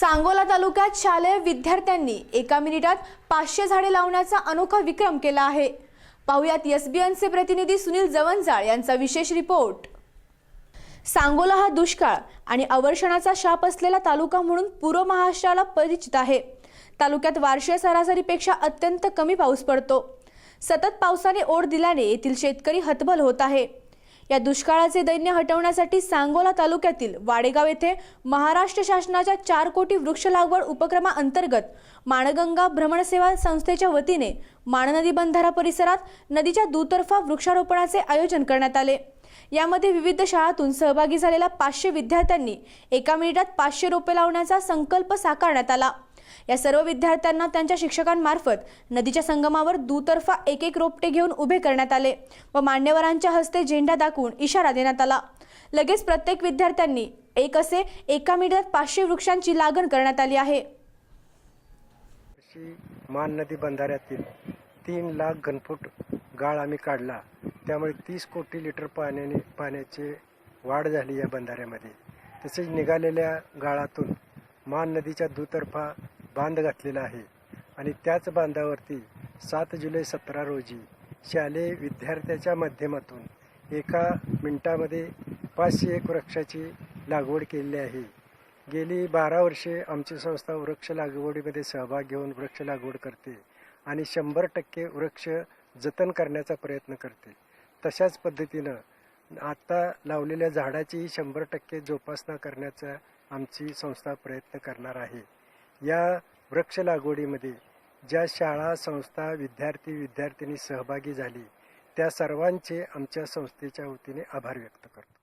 सांगोला तालुक्यात शालेय विद्यार्थ्यांनी एका मिनिटात पाचशे झाडे लावण्याचा अनोखा विक्रम केला आहे. पाहुयात एसबीएनचे प्रतिनिधी सुनील जवंजाळ यांचा विशेष रिपोर्ट. सांगोला हा दुष्काळ आणि अवर्षणाचा शाप असलेला तालुका म्हणून पूर्व महाराष्ट्राला परिचित आहे. तालुक्यात वार्षिक सरासरीपेक्षा अत्यंत कमी पाऊस पडतो. सतत पावसाने ओढ दिल्याने येथील शेतकरी हतबल होत आहे. या दुष्काळाचे दैन्य हटवण्यासाठी सांगोला तालुक्यातील वाडेगाव येथे महाराष्ट्र शासनाच्या चार कोटी वृक्ष लागवड उपक्रमाअंतर्गत माणगंगा भ्रमणसेवा संस्थेच्या वतीने माणनदी बंधारा परिसरात नदीच्या दुतर्फा वृक्षारोपणाचे आयोजन करण्यात आले. यामध्ये विविध शाळातून सहभागी झालेल्या पाचशे विद्यार्थ्यांनी एका मिनिटात पाचशे रोपे लावण्याचा संकल्प साकारण्यात आला. या सर्व विद्यार्थ्यांना त्यांच्या शिक्षकांमार्फत नदीच्या संगमावर दुतर्फा एक एक रोपटे घेऊन उभे करण्यात आले व मान्यवरांच्या हस्ते झेंडा दाखवून इशारा देण्यात आला. लगेच प्रत्येक विद्यार्थ्यांनी एक असे एका मिनिटात पाचशे वृक्षांची लागण करण्यात आली आहे. मान नदी बंधाऱ्यातील तीन लाख घनफूट गाळ आम्ही काढला. त्यामुळे तीस कोटी लिटर पाण्याने पाण्याची वाढ झाली या बंधाऱ्यामध्ये. तसेच निघालेल्या गाळातून मान नदीच्या दुतर्फा बांध घातलेला आहे. आणि त्याच बांधावरती सात जुलै सतरा रोजी शालेय विद्यार्थ्याच्या माध्यमातून एका मिनिटामध्ये पाचशे एक वृक्षाची लागवड केलेली आहे. गेली बारा वर्षे आमची संस्था वृक्ष लागवडीमध्ये सहभाग घेऊन वृक्ष लागवड करते आणि शंभर टक्के वृक्ष जतन करण्याचा प्रयत्न करते. तशाच पद्धतीनं आता लावलेल्या झाडाचीही शंभर टक्के जोपासना करण्याचा आमची संस्था प्रयत्न करणार आहे. या वृक्ष लागवडीमध्ये ज्या शाळा संस्था विद्यार्थी विद्यार्थिनी सहभागी झाली त्या सर्वांचे आमच्या संस्थेच्या वतीने आभार व्यक्त करतो.